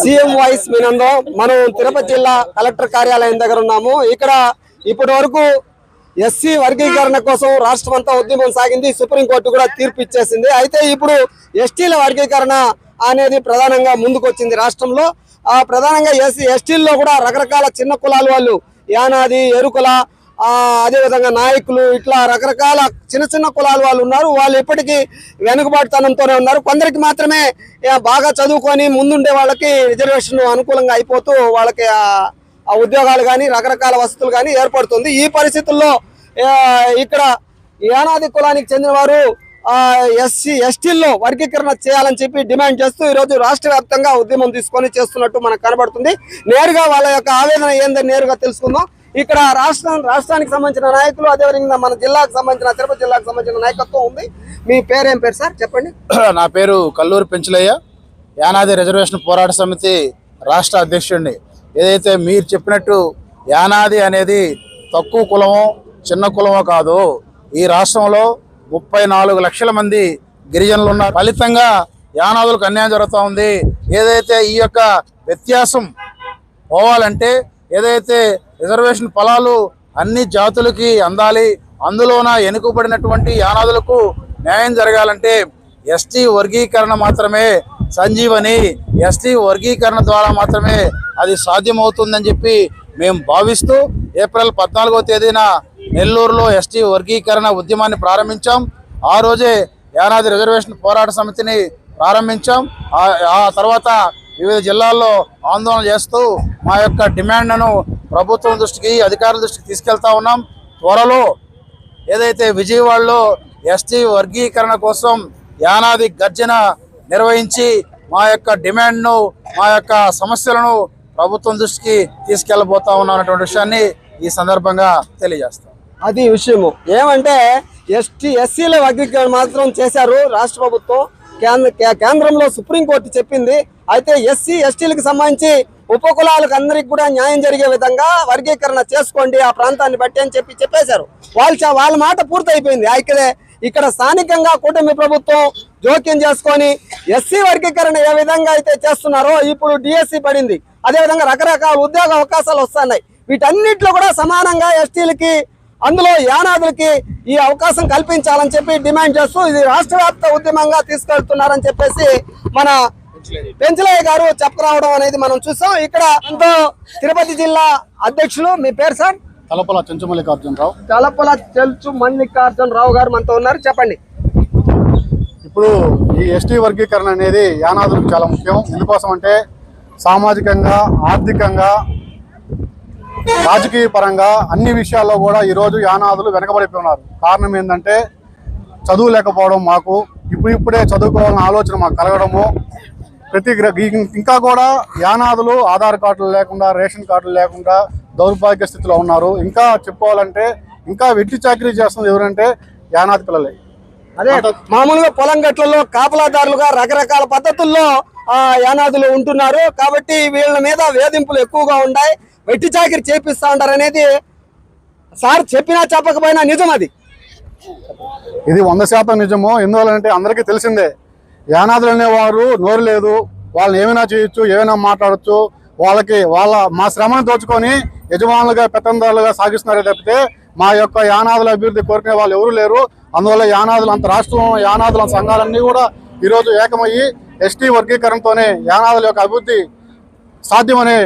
CM voice వినందో మనం తిరుపతి జిల్లా collector కార్యాలయం దగ్గర ఉన్నాము. ఇక్కడ ఇప్పటి వరకు ఎస్సీ వర్గీకరణ కోసం రాష్ట్రం అంతా ఉద్యమం సాగింది. సుప్రీంకోర్టు కూడా తీర్పు ఇచ్చేసింది. అయితే ఇప్పుడు ఎస్టీల వర్గీకరణ అనేది ప్రధానంగా ముందుకొచ్చింది రాష్ట్రంలో. ఆ ప్రధానంగా ఎస్సీ ఎస్టీల్లో కూడా రకరకాల చిన్న కులాల వాళ్ళు. యానాది ఎరుకుల అదేవిధంగా నాయకులు ఇట్లా రకరకాల చిన్న చిన్న కులాల వాళ్ళు ఉన్నారు. వాళ్ళు ఇప్పటికీ వెనుకబాటుతనంతోనే ఉన్నారు. కొందరికి మాత్రమే బాగా చదువుకొని ముందుండే వాళ్ళకి రిజర్వేషన్ అనుకూలంగా అయిపోతూ వాళ్ళకి ఆ ఉద్యోగాలు కానీ రకరకాల వసతులు కానీ ఏర్పడుతుంది. ఈ పరిస్థితుల్లో ఇక్కడ యానాది కులానికి చెందిన వారు ఎస్సీ ఎస్టీల్లో వర్గీకరణ చేయాలని చెప్పి డిమాండ్ చేస్తూ ఈరోజు రాష్ట్ర వ్యాప్తంగా ఉద్యమం తీసుకొని చేస్తున్నట్టు మనకు కనబడుతుంది. నేరుగా వాళ్ళ యొక్క ఆవేదన ఏందని నేరుగా తెలుసుకుందాం. ఇక్కడ రాష్ట్రం రాష్ట్రానికి సంబంధించిన నాయకులు అదేవిధంగా మన జిల్లాకు సంబంధించిన తిరుపతి జిల్లాకు సంబంధించిన నాయకత్వం ఉంది. మీ పేరేం పేరు సార్? చెప్పండి. నా పేరు కల్లూరు పెంచులయ్య. యానాది రిజర్వేషన్ పోరాట సమితి రాష్ట్ర అధ్యక్షుడిని. ఏదైతే మీరు చెప్పినట్టు యానాది అనేది తక్కువ కులమో చిన్న కులమో కాదు ఈ రాష్ట్రంలో ముప్పై నాలుగు లక్షల మంది గిరిజనులు ఉన్నారు. ఫలితంగా యానాదులకు అన్యాయం జరుగుతూ ఉంది. ఏదైతే ఈ యొక్క వ్యత్యాసం పోవాలంటే ఏదైతే రిజర్వేషన్ ఫలాలు అన్ని జాతులకి అందాలి అందులోన వెనుకబడినటువంటి యానాదులకు న్యాయం జరగాలంటే ఎస్టీ వర్గీకరణ మాత్రమే సంజీవని ఎస్టీ వర్గీకరణ ద్వారా మాత్రమే అది సాధ్యమవుతుందని చెప్పి మేము భావిస్తూ ఏప్రిల్ పద్నాలుగో తేదీన నెల్లూరులో ఎస్టీ వర్గీకరణ ఉద్యమాన్ని ప్రారంభించాం. ఆ రోజే యానాది రిజర్వేషన్ పోరాట సమితిని ప్రారంభించాం. ఆ తర్వాత వివిధ జిల్లాల్లో ఆందోళన చేస్తూ మా యొక్క డిమాండ్ను ప్రభుత్వం దృష్టికి అధికారుల దృష్టికి తీసుకెళ్తా ఉన్నాం. త్వరలో ఏదైతే విజయవాడలో ఎస్టీ వర్గీకరణ కోసం యానాది గర్జన నిర్వహించి మా యొక్క డిమాండ్ను మా యొక్క సమస్యలను ప్రభుత్వం దృష్టికి తీసుకెళ్ళబోతా ఉన్నాం అన్నటువంటి విషయాన్ని ఈ సందర్భంగా తెలియజేస్తాం. అది విషయము. ఏమంటే ఎస్టీ ఎస్సీల వర్గీకరణ మాత్రం చేశారు రాష్ట్ర ప్రభుత్వం. కేంద్ర కేంద్రంలో సుప్రీంకోర్టు చెప్పింది. అయితే ఎస్సీ ఎస్టీలకు సంబంధించి ఉపకులాలకు అందరికి కూడా న్యాయం జరిగే విధంగా వర్గీకరణ చేసుకోండి ఆ ప్రాంతాన్ని బట్టి అని చెప్పి చెప్పేశారు. వాళ్ళ వాళ్ళ మాట పూర్తయిపోయింది. ఇక్కడే ఇక్కడ స్థానికంగా కూటమి ప్రభుత్వం జోక్యం చేసుకొని ఎస్సీ వర్గీకరణ ఏ విధంగా అయితే చేస్తున్నారో ఇప్పుడు డిఎస్సి పడింది. అదేవిధంగా రకరకాల ఉద్యోగ అవకాశాలు వస్తున్నాయి. వీటన్నిటిలో కూడా సమానంగా ఎస్టీలకి అందులో యానాదులకి ఈ అవకాశం కల్పించాలని చెప్పి డిమాండ్ చేస్తూ ఇది రాష్ట్ర ఉద్యమంగా తీసుకెళ్తున్నారని చెప్పేసి మన పెంచలయ్య గారు చెప్పరావడం అనేది మనం చూసాం ఇక్కడ ఎంతో తిరుపతి జిల్లా అధ్యక్షులు మీ పేరు సార్? తలపల చెంచుమల్లికార్జునరావు తలపల చెల్చు మల్లికార్జున రావు గారు మనతో ఉన్నారు. చెప్పండి. ఇప్పుడు ఈ ఎస్టీ వర్గీకరణ అనేది యానాదులకు చాలా ముఖ్యం. ఎందుకోసం అంటే సామాజికంగా ఆర్థికంగా రాజకీయ పరంగా అన్ని విషయాల్లో కూడా ఈరోజు యానాదులు వెనకబడిపోయినారు. కారణం ఏంటంటే చదువు లేకపోవడం మాకు ఇప్పుడు ఇప్పుడే చదువుకోవాలన్న ఆలోచన మాకు కలగడము ప్రతి ఇంకా కూడా యానాదులు ఆధార్ కార్డులు లేకుండా రేషన్ కార్డులు లేకుండా దౌర్భాగ్య స్థితిలో ఉన్నారు. ఇంకా చెప్పుకోవాలంటే ఇంకా వెట్టి చాకరీ చేస్తున్నది ఎవరంటే యానాది పిల్లలే. అదే మామూలుగా పొలం గట్లలో కాపలాదారులుగా రకరకాల పద్ధతుల్లో ఆ యానాదులు ఉంటున్నారు. కాబట్టి వీళ్ళ మీద వేధింపులు ఎక్కువగా ఉన్నాయి వెట్టి చాకిరి చేపిస్తా ఉంటారు అనేది సార్ చెప్పినా చెప్పకపోయినా నిజం అది. ఇది వంద శాతం నిజము ఎందువల్లంటే అందరికీ తెలిసిందే. యానాదులు అనేవారు నోరు లేదు. వాళ్ళని ఏమైనా చేయొచ్చు ఏమైనా మాట్లాడొచ్చు వాళ్ళకి వాళ్ళ మా శ్రమను దోచుకొని యజమానులుగా పెత్తందారులుగా సాగిస్తున్నారే తప్పితే మా యొక్క యానాదుల అభివృద్ధి కోరుకునే వాళ్ళు ఎవరు లేరు. అందువల్ల యానాదులు అంత రాష్ట్రం యానాదుల సంఘాలన్నీ కూడా ఈరోజు ఏకమయ్యి ఎస్టీ వర్గీకరణతోనే యానాదుల యొక్క అభివృద్ధి సాధ్యమనే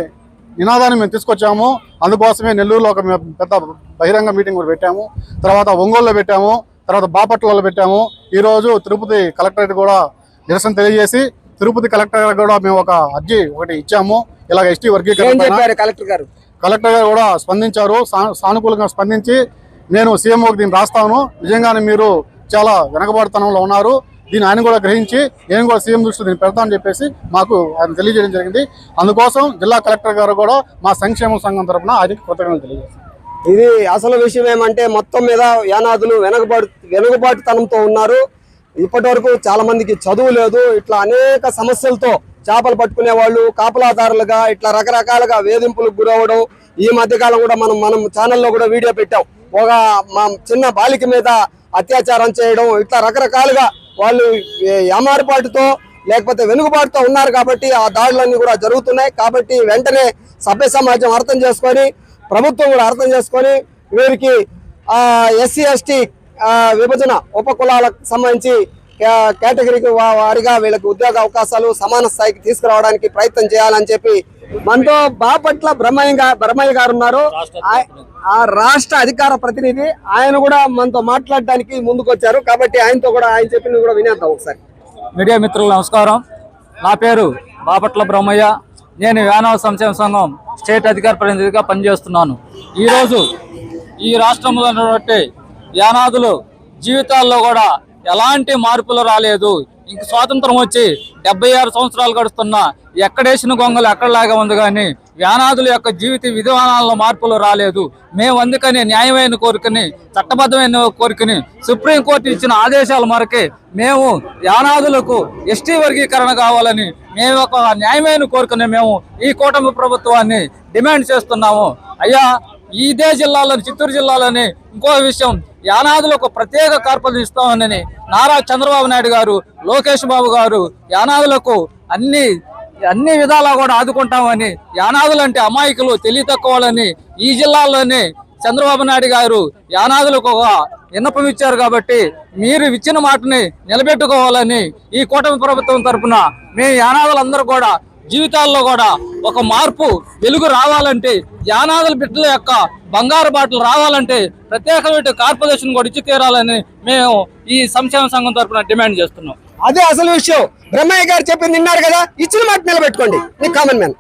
నినాదాన్ని మేము తీసుకొచ్చాము. అందుకోసమే నెల్లూరులో ఒక మేము పెద్ద బహిరంగ మీటింగ్ కూడా పెట్టాము. తర్వాత ఒంగోలులో పెట్టాము. తర్వాత బాపట్లలో పెట్టాము. ఈరోజు తిరుపతి కలెక్టరేట్ కూడా నిరసన తెలియజేసి తిరుపతి కలెక్టర్ గారికి కూడా మేము ఒక అర్జీ ఒకటి ఇచ్చాము. ఇలాగ ఎస్టీ వర్గీకరణ కలెక్టర్ గారు? కలెక్టర్ గారు కూడా స్పందించారు. సానుకూలంగా స్పందించి నేను సీఎంఓకి దీన్ని రాస్తాను. నిజంగానే మీరు చాలా వెనకబడతనంలో ఉన్నారు. దీన్ని ఆయన కూడా గ్రహించి నేను కూడా సీఎం దృష్టి దీన్ని పెడతానని చెప్పేసి మాకు ఆయన తెలియజేయడం జరిగింది. అందుకోసం జిల్లా కలెక్టర్ గారు కూడా మా సంక్షేమ సంఘం తరఫున ఆయనకి కృతజ్ఞతలు తెలియజేస్తారు ఇది అసలు విషయం ఏమంటే మొత్తం మీద యానాదులు వెనుకబాటు వెనుకబాటుతనంతో ఉన్నారు. ఇప్పటి వరకు చాలా మందికి చదువు లేదు. ఇట్లా అనేక సమస్యలతో చేపలు పట్టుకునే వాళ్ళు కాపలాదారులుగా ఇట్లా రకరకాలుగా వేధింపులకు గురవడం ఈ మధ్యకాలం కూడా మనం మనం ఛానల్లో కూడా వీడియో పెట్టాం. ఒక మా చిన్న బాలిక మీద అత్యాచారం చేయడం ఇట్లా రకరకాలుగా వాళ్ళు ఏమారుపాటుతో లేకపోతే వెనుకబాటుతో ఉన్నారు కాబట్టి ఆ దాడులన్నీ కూడా జరుగుతున్నాయి. కాబట్టి వెంటనే సభ్య సమాజం అర్థం చేసుకొని ప్రభుత్వం కూడా అర్థం చేసుకొని వీరికి ఎస్సీ ఎస్టీ విభజన ఉపకులాలకు సంబంధించి కేటగిరీకి వారిగా వీళ్ళకి ఉద్యోగ అవకాశాలు సమాన స్థాయికి తీసుకురావడానికి ప్రయత్నం చేయాలని చెప్పి మనతో బాపట్ల బ్రహ్మయ్య బ్రహ్మయ్య గారు ఉన్నారు. ఆ రాష్ట్ర అధికార ప్రతినిధి. ఆయన కూడా మనతో మాట్లాడడానికి ముందుకు వచ్చారు కాబట్టి ఆయనతో కూడా ఆయన చెప్పింది కూడా వినేద్దాం ఒకసారి. మీడియా మిత్రులు నమస్కారం. నా పేరు బాపట్ల బ్రహ్మయ్య. నేను యానవ సంక్షేమ సంఘం స్టేట్ అధికార ప్రతినిధిగా పనిచేస్తున్నాను. ఈరోజు ఈ రాష్ట్రంలో ఉన్నటువంటి యానాదులు జీవితాల్లో కూడా ఎలాంటి మార్పులు రాలేదు. ఇంక స్వాతంత్రం వచ్చి డెబ్బై ఆరు సంవత్సరాలు గడుస్తున్నా ఎక్కడేసిన గొంగలు ఎక్కడలాగా ఉంది కానీ యానాదుల యొక్క జీవిత విధానాల్లో మార్పులు రాలేదు. మేము అందుకని న్యాయమైన కోరికని చట్టబద్ధమైన కోరికని సుప్రీంకోర్టు ఇచ్చిన ఆదేశాల మేరకే మేము యానాదులకు ఎస్టీ వర్గీకరణ కావాలని మేము ఒక న్యాయమైన కోరికని మేము ఈ కూటమి ప్రభుత్వాన్ని డిమాండ్ చేస్తున్నాము. అయ్యా ఇదే జిల్లాలోని చిత్తూరు జిల్లాలోని ఇంకో విషయం యానాదులకు ప్రత్యేక కార్పొరేషన్ ఇస్తామని నారా చంద్రబాబు నాయుడు గారు లోకేష్ బాబు గారు యానాదులకు అన్ని అన్ని విధాలా కూడా ఆదుకుంటామని యానాదులు అంటే అమాయకులు తెలియ తక్కువలని ఈ జిల్లాలోనే చంద్రబాబు నాయుడు గారు యానాదులకు ఒక విన్నపం ఇచ్చారు కాబట్టి మీరు ఇచ్చిన మాటని నిలబెట్టుకోవాలని ఈ కూటమి ప్రభుత్వం తరపున మేము యానాదులందరూ కూడా జీవితాల్లో కూడా ఒక మార్పు వెలుగు రావాలంటే యానాదుల బిడ్డల యొక్క బంగారు బాటలు రావాలంటే ప్రత్యేకమైన కార్పొరేషన్ కూడా ఇచ్చి తీరాలని మేము ఈ సంక్షేమ సంఘం తరపున డిమాండ్ చేస్తున్నాం. అదే అసలు విషయం. బ్రహ్మయ్య గారు చెప్పింది విన్నారు కదా? ఇచ్చిన మాట నిలబెట్టుకోండి. నీ కామన్ మ్యాన్.